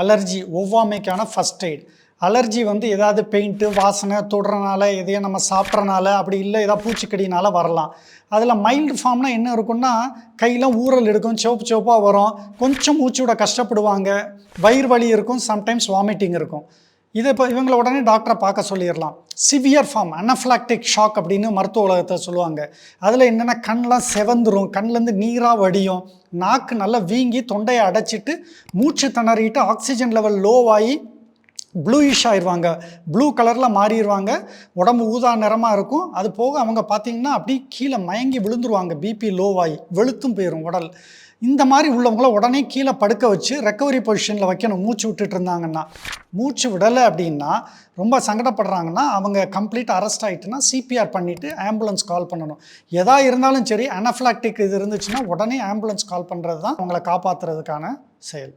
Allergy ஒவ்வாமைக்கான first aid allergy வந்து ஏதாவது பெயிண்ட்டு வாசனை தொடுறனால எதையும் நம்ம சாப்பிட்றனால அப்படி இல்லை ஏதாவது பூச்சிக்கடினால வரலாம். அதில் மைல்டு ஃபார்ம்னா என்ன இருக்கும்னா கையெல்லாம் ஊறல் எடுக்கும் சிவப்பு சிவப்பாக வரும். கொஞ்சம் மூச்சு விட கஷ்டப்படுவாங்க. வயிறு வலி இருக்கும் சம்டைம்ஸ் வாமிட்டிங் இருக்கும். இதை இப்போ இவங்களை உடனே டாக்டரை பார்க்க சொல்லிடலாம். சிவியர் ஃபார்ம் அனஃப்லாக்டிக் ஷாக் அப்படின்னு மருத்துவ உலகத்தை சொல்லுவாங்க. அதில் என்னென்னா கண்ணெலாம் செவந்துரும். கண்லேருந்து நீராக வடியும். நாக்கு நல்லா வீங்கி தொண்டையை அடைச்சிட்டு மூச்சு திணறிட்டு ஆக்சிஜன் லெவல் லோவாகி ப்ளூயிஷ் ஆயிடுவாங்க ப்ளூ கலரில் மாறிடுவாங்க உடம்பு ஊதா நிறமாக இருக்கும். அது போக அவங்க பார்த்தீங்கன்னா அப்படியே கீழே மயங்கி விழுந்துருவாங்க. பிபி லோவாகி வெளுத்தும் போயிடும் உடல். இந்த மாதிரி உள்ளவங்கள உடனே கீழே படுக்க வச்சு ரெக்கவரி பொசிஷனில் வைக்கணும். மூச்சு விட்டுட்டு இருந்தாங்கன்னா. மூச்சு விடலை அப்படின்னா ரொம்ப சங்கடப்படுறாங்கன்னா அவங்க கம்ப்ளீட் அரெஸ்ட் ஆகிட்டுனா சிபிஆர் பண்ணிவிட்டு ஆம்புலன்ஸ் கால் பண்ணணும். எதா இருந்தாலும் சரி அனஃப்லாக்டிக் இது இருந்துச்சுன்னா உடனே ஆம்புலன்ஸ் கால் பண்ணுறது தான் அவங்கள காப்பாற்றுறதுக்கான செயல்.